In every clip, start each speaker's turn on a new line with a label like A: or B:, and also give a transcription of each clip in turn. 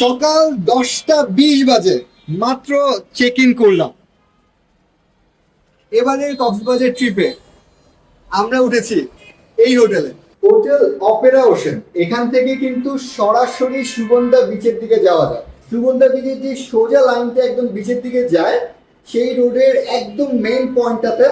A: সকাল দশটা বিশ বাজে। মাত্র চেক ইন করলাম। এবারের কক্সবাজার ট্রিপে আমরা উঠেছি এই হোটেলে। হোটেল অপেরা ওশেন এখান থেকে কিন্তু সরাসরি সুগন্ধা বিচের দিকে যাওয়া যায়। সুগন্ধা বিচের যে সোজা লাইনটা একদম বিচের দিকে যায়, সেই রোডের একদম মেইন পয়েন্টটাতে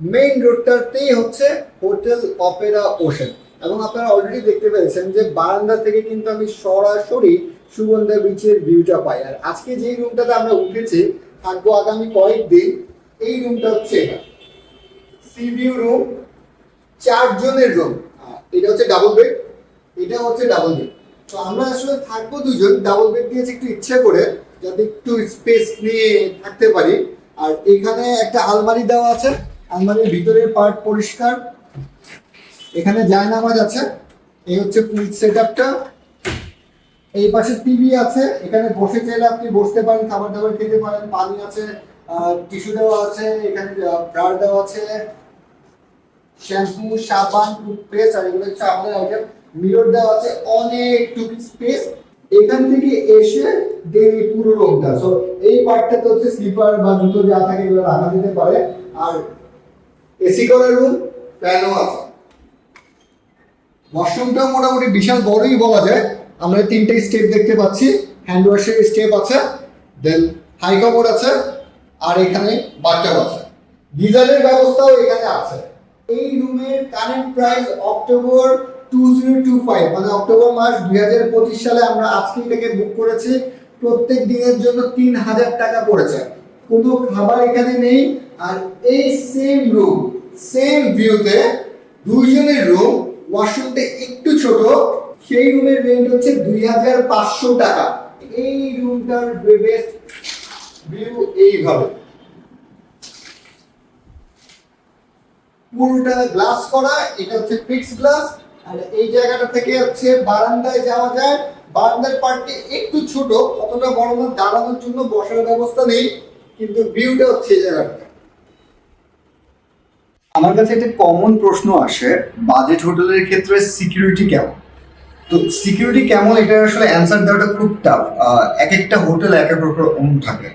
A: মেইন রোডটাতেই হচ্ছে হোটেল অপেরা ওশেন এবং আপনারা অলরেডি দেখতে পেয়েছেন যে বারান্দা থেকে কিন্তু আমি সরাসরি সুগন্ধা বিচের ভিউটা পাই। আর আজকে যেই রুমটাতে আমরা উঠেছি, থাকব আগামী কয়েকদিন, এই রুমটা হচ্ছে এটা সি ভিউ রুম চারজনের রুম এটা হচ্ছে ডাবল বেড এটা হচ্ছে ডাবল বেড তো আমরা আসলে থাকব দুজন ডাবল বেড দিয়েছি একটু ইচ্ছে করে, যাতে একটু স্পেস নিয়ে থাকতে পারি। আর এখানে একটা আলমারি দেওয়া আছে, আলমারির ভিতরের পার্ট পরিষ্কার। এখানে জায়নামাজ আছে, এই হচ্ছে ফুল সেট আপটা এই পাশে টিভি আছে, এখানে বসে চাইলে আপনি বসতে পারেন খাবার দাবার খেতে পারেন, পানি আছে টিস্যু দেওয়া আছে, এখানে ব্রার দেওয়া আছে। শ্যাম্পু সাবান টুথপেস্ট আর এগুলো হচ্ছে আমাদের আইটেম মিরর দেওয়া আছে, অনেক অনেকটুকু স্পেস এখান থেকে এসে দেরি পুরো রুমটা সো এই পার্টটাতে হচ্ছে স্লিপার বা জুতো যা থাকে এগুলো রাখা যেতে পারে। আর এসি করা রুম ফ্যানও আছে। ওয়াশরুমটা মোটামুটি বিশাল বড়ই বলা যায়। আমরা তিনটে স্টেপ দেখতে পাচ্ছি। হ্যান্ড ওয়াশের স্টেপ আছে দেন হাই কমোড আছে, আর এখানে বাথটাব আছে। গিজারের ব্যবস্থাও এখানে আছে। এই রুমের current price October two zero two five মানে অক্টোবর মাস দুই হাজার পঁচিশ সালে আমরা আজকে এটাকে বুক করেছি। প্রত্যেক দিনের জন্য তিন হাজার টাকা পড়েছে। কোনো খাবার এখানে নেই, আর এই সেম রুম সেম ভিউতে দুইজনের রুম ওয়াশরুমটা একটু ছোট, সেই রুমের রেন্ট হচ্ছে দুই হাজার পাঁচশো টাকা। এই রুমটার ভিউ এইভাবে। পুরোটা গ্লাস করা, এটা হচ্ছে ফিক্স গ্লাস আর এই জায়গাটা থেকে হচ্ছে বারান্দায় যাওয়া যায়। বারান্দার পার্টটি একটু ছোট, অতটা বড় না, দাঁড়ানোর জন্য বসার ব্যবস্থা নেই, কিন্তু ভিউটা হচ্ছে এই জায়গাটা আমার কাছে একটা কমন প্রশ্ন আসে বাজেট হোটেলের ক্ষেত্রে সিকিউরিটি কেমন? তো সিকিউরিটি কেমন এটা আসলে অ্যান্সার দেওয়াটা খুব টাফ এক একটা হোটেল এক এক রকম থাকে।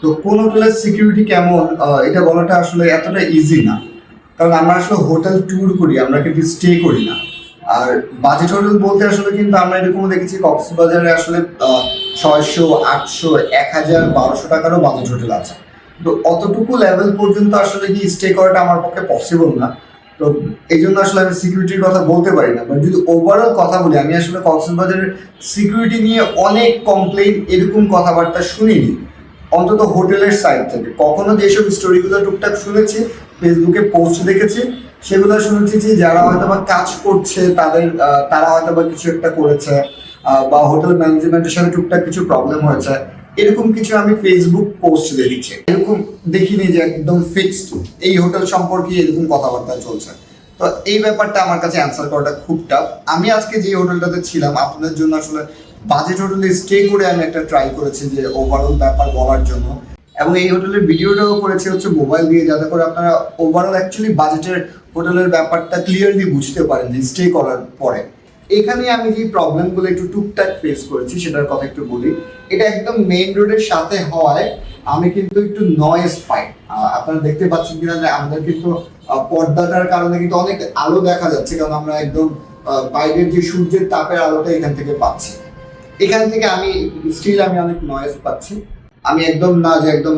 A: তো কোন হোটেলের সিকিউরিটি কেমন এটা বলাটা আসলে এতটা ইজি না। কারণ আমরা আসলে হোটেল ট্যুর করি, আমরা কিন্তু স্টে করি না। আর বাজেট হোটেল বলতে আসলে কিন্তু আমরা এরকম দেখেছি, কক্সবাজারে আসলে ছয়শো, আটশো, এক হাজার, বারোশো টাকারও বাজেট হোটেল আছে। তো অতটুকু লেভেল পর্যন্ত আসলে কি স্টে করাটা আমার পক্ষে পসিবল না। তো এই জন্য আসলে আমি সিকিউরিটির কথা বলতে পারি না। বাট যদি ওভারঅল কথা বলি, আমি আসলে কক্সবাজারের সিকিউরিটি নিয়ে অনেক কমপ্লেইন এরকম কথাবার্তা শুনিনি। অন্তত হোটেলের সাইড থেকে। কখনো যেসব স্টোরিগুলো টুকটাক শুনেছি, ফেসবুকে পোস্ট দেখেছি, সেগুলো শুনেছি যে যারা হয়তো বা কাজ করছে, তাদের তারা হয়তো বা কিছু একটা করেছে বা হোটেল ম্যানেজমেন্টের সাথে টুকটাক কিছু প্রবলেম হয়েছে। এরকম কিছু আমি ফেসবুক পোস্ট দেখেছি। এরকম দেখিনি যে একদম ফিক্সড এই হোটেল সম্পর্কে এরকম কথাবার্তা চলছে। তো এই ব্যাপারটা আমার কাছে অ্যান্সার করাটা খুব টাফ আমি আজকে যে হোটেলটাতে ছিলাম, আপনাদের জন্য আসলে বাজেট হোটেলে স্টে করে আমি একটা ট্রাই করেছি যে ওভারঅল ব্যাপার বলার জন্য। এবং এই হোটেলের ভিডিওটাও করেছি হচ্ছে মোবাইল দিয়ে, যাতে করে আপনারা ওভারঅল অ্যাকচুয়ালি বাজেটের হোটেলের ব্যাপারটা ক্লিয়ারলি বুঝতে পারেন যে স্টে করার পরে। এখানে আমি যে প্রবলেমগুলো একটু টুকটাক ফেস করেছি, সেটার কথা একটু বলি। এটা একদম মেইন রোডের সাথে হওয়ায় আমি কিন্তু একটু নয়েজ পাই। আপনারা দেখতে পাচ্ছেন কিনা যে আমাদের কিন্তু পর্দাটার কারণে কিন্তু অনেক আলো দেখা যাচ্ছে, কারণ আমরা একদম বাইরের যে সূর্যের তাপের আলোটা এখান থেকে পাচ্ছি। এখান থেকে আমি স্টিল আমি অনেক নয়েজ পাচ্ছি। আমি একদম না যে একদম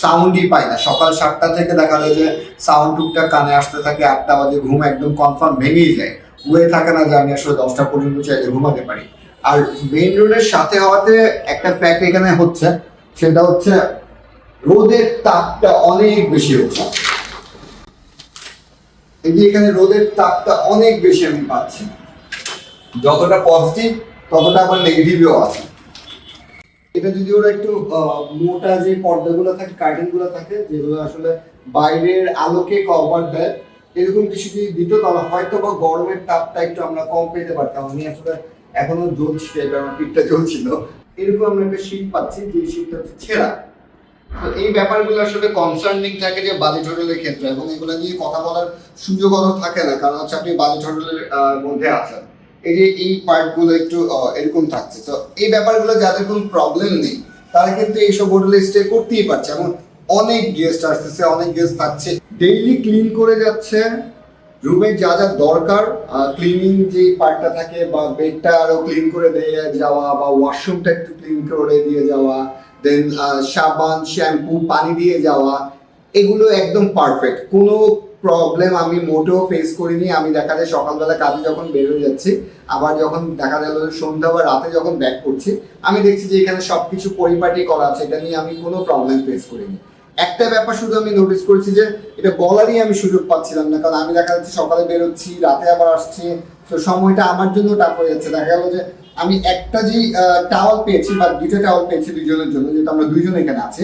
A: সাউন্ডই পাই না। সকাল সাতটা থেকে দেখা যায় যে সাউন্ড টুকটাক কানে আসতে থাকে, আটটা বাজে, ঘুম একদম কনফার্ম ভেঙেই যায়। হয়ে থাকে না যে আমি আসলে দশটা পর্যন্ত চাইলে ঘুমাতে পারি। আর মেইন রোডের সাথে হওয়াতে একটা ফ্যাক্ট এখানে হচ্ছে, সেটা হচ্ছে রোদের তাপটা অনেক বেশি হচ্ছে। এই এখানে রোদের তাপটা অনেক বেশি আমি পাচ্ছি। যতটা পজিটিভ ততটা আবার নেগেটিভও আছে। এটা যদি ওরা একটু মোটা যে পর্দাগুলো থাকে কার্টেনগুলো থাকে, যেগুলো আসলে বাইরের আলোকে কভার দেয় এরকম কিছু যদি দিত তাহলে হয়তো বা গরমের তাপটা একটু আমরা কম পেতে পারতাম। আমি আসলে এখনও জ্বলছি আমার পিঠটা জ্বলছিল। এরকম আমরা একটা শীত পাচ্ছি, যে শীতটা হচ্ছে ছেঁড়া। তো এই ব্যাপারগুলো আসলে কনসার্নিং থাকে যে বাজেট হোটেলের ক্ষেত্রে এবং এগুলো নিয়ে কথা বলার সুযোগ অত থাকে না, কারণ হচ্ছে আপনি বাজেট হোটেলের মধ্যে আছেন। এই যে এই পার্টগুলো একটু এরকম থাকছে। তো এই ব্যাপারগুলো যাদের কোনো প্রবলেম নেই, তারা কিন্তু এইসব হোটেলে স্টে করতেই পারছে। এমন অনেক গেস্ট আসতেছে, অনেক গেস্ট থাকছে। ডেইলি ক্লিন করে যাচ্ছে। রুমে যা যা দরকার ক্লিনিং যে পার্টটা থাকে বা বেডটা আরও ক্লিন করে দিয়ে যাওয়া বা ওয়াশরুমটা একটু ক্লিন করে দিয়ে যাওয়া দেন সাবান শ্যাম্পু পানি দিয়ে যাওয়া, এগুলো একদম পারফেক্ট কোনো প্রবলেম আমি মোটেও ফেস করিনি। আমি দেখা যায় সকালবেলা কাজে যখন বের হয়ে যাচ্ছি, আবার যখন দেখা গেল সন্ধ্যা বা রাতে যখন ব্যাক করছি, আমি দেখছি যে এখানে সবকিছু পরিপাটি করা আছে। এটা নিয়ে আমি কোনো প্রবলেম ফেস করিনি। একটা ব্যাপার শুধু আমি নোটিস করেছি যে এটা বলারই আমি সুযোগ পাচ্ছিলাম না, কারণ আমি দেখা যাচ্ছে সকালে বেরোচ্ছি, রাতে আবার আসছি। তো সময়টা আমার জন্য টাফ হয়ে যাচ্ছে। দেখা গেল যে আমি একটা যে টাওয়াল পেয়েছি বা দুইটা টাওয়াল পেয়েছি দুইজনের জন্য, যেহেতু আমরা দুইজন এখানে আছি,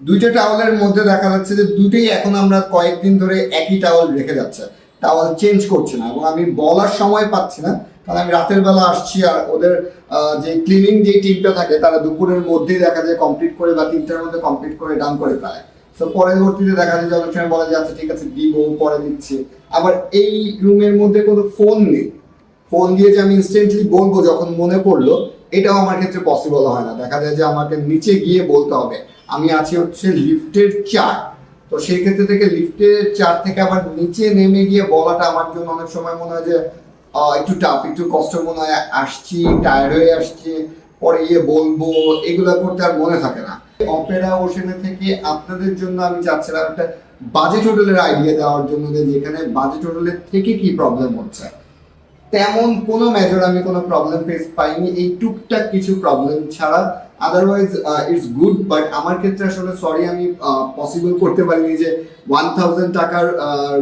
A: দুইটা টাওয়ালের মধ্যে দেখা যাচ্ছে যে দুটোই এখন আমরা কয়েকদিন ধরে একই টাওয়াল রেখে যাচ্ছে। টাওয়াল চেঞ্জ করছে না এবং আমি বলার সময় পাচ্ছি না। কারণ আমি রাতের বেলা আসছি আর ওদের যে ক্লিনিং যে টিমটা থাকে, তারা দুপুরের মধ্যেই দেখা যায় কমপ্লিট করে বা তিনটার মধ্যে কমপ্লিট করে ডান করে ফেলে। তো পরবর্তীতে দেখা যায় অনেক বলা যায় আচ্ছা ঠিক আছে, দিব, পরে দিচ্ছি। আবার এই রুমের মধ্যে কোনো ফোন নেই। ফোন দিয়ে যে আমি ইনস্ট্যান্টলি বলব যখন মনে পড়ল, এটাও আমার ক্ষেত্রে পসিবল হয় না। দেখা যায় যে আমাকে নিচে গিয়ে বলতে হবে, আমি আছি হচ্ছে লিফটের চার তো সেই ক্ষেত্রে থেকে লিফটের চার থেকে আবার নিচে নেমে গিয়ে বলাটা আমার জন্য অনেক সময় মনে হয় যে একটু টাফ একটু কষ্ট মনে হয় আসছি টায়ার হয়ে আসছে, পরে গিয়ে বলব, এগুলো করতে আর মনে থাকে না। অপেরা ওশেনে থেকে আপনাদের জন্য আমি চাচ্ছিলাম একটা বাজেট হোটেলের আইডিয়া দেওয়ার জন্য যে যেখানে বাজেট হোটেলের থেকে কি প্রবলেম হচ্ছে। তেমন কোনো মেজর আমি কোনো প্রবলেম ফেস পাইনি, এই টুকটাক কিছু প্রবলেম ছাড়া আদারওয়াইজ ইটস গুড বাট আমার ক্ষেত্রে আসলে সরি আমি পসিবল করতে পারিনি যে ওয়ান থাউজেন্ড টাকার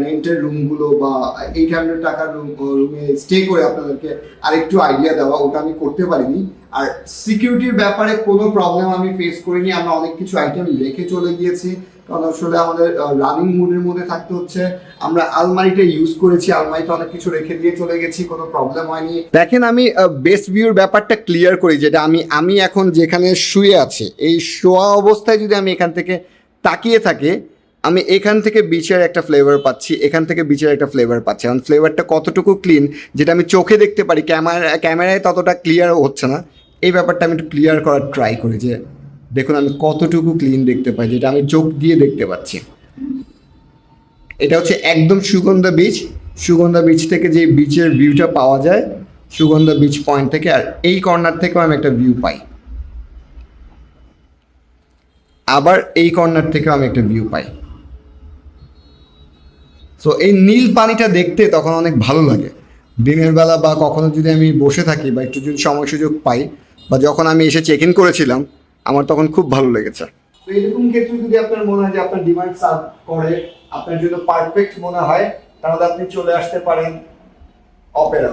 A: রেন্টের রুমগুলো বা এইট হান্ড্রেড টাকার রুম রুমে স্টে করে আপনাদেরকে আরেকটু আইডিয়া দেওয়া, ওটা আমি করতে পারিনি। আর সিকিউরিটির ব্যাপারে কোনো প্রবলেম আমি ফেস করিনি, আমরা অনেক কিছু আইটেম রেখে চলে গিয়েছি। কারণ আসলে আমাদের রানিং মুডের মধ্যে থাকতে হচ্ছে। আমরা আলমারিটা ইউজ করেছি, আলমারিতে অনেক কিছু রেখে দিয়ে চলে গেছি, কোনো প্রবলেম হয়নি। দেখেন আমি বেস্ট ভিউর ব্যাপারটা ক্লিয়ার করি, যেটা আমি আমি এখন যেখানে শুয়ে আছি, এই শোয়া অবস্থায় যদি আমি এখান থেকে তাকিয়ে থাকি, আমি এখান থেকে বিচের একটা ফ্লেভার পাচ্ছি, এখান থেকে বিচের একটা ফ্লেভার পাচ্ছি। এখন ফ্লেভারটা কতটুকু ক্লিন যেটা আমি চোখে দেখতে পারি, ক্যামেরা, ক্যামেরায় ততটা ক্লিয়ার হচ্ছে না, এই ব্যাপারটা আমি একটু ক্লিয়ার করার ট্রাই করি যে দেখুন, আমি কতটুকু ক্লিন দেখতে পাই, যেটা আমি চোখ দিয়ে দেখতে পাচ্ছি। এটা হচ্ছে একদম সুগন্ধা বিচ সুগন্ধা বিচ থেকে যে বিচের ভিউটা পাওয়া যায়, সুগন্ধা বিচ পয়েন্ট থেকে, আর এই কর্নার থেকেও আমি একটা ভিউ পাই। আবার এই কর্নার থেকেও আমি একটা ভিউ পাই। সো এই নীল পানিটা দেখতে তখন অনেক ভালো লাগে। দিনের বেলা বা কখনো যদি আমি বসে থাকি বা একটু যদি সময় সুযোগ পাই, বা যখন আমি এসে চেক ইন করেছিলাম আমার তখন খুব ভালো লেগেছে। তো এরকম ক্ষেত্রে যদি আপনার মনে হয় যে আপনার ডিমান্ড সার্ভ করে, আপনার জন্য পারফেক্ট মনে হয়, তাহলে আপনি চলে আসতে পারেন অপেরা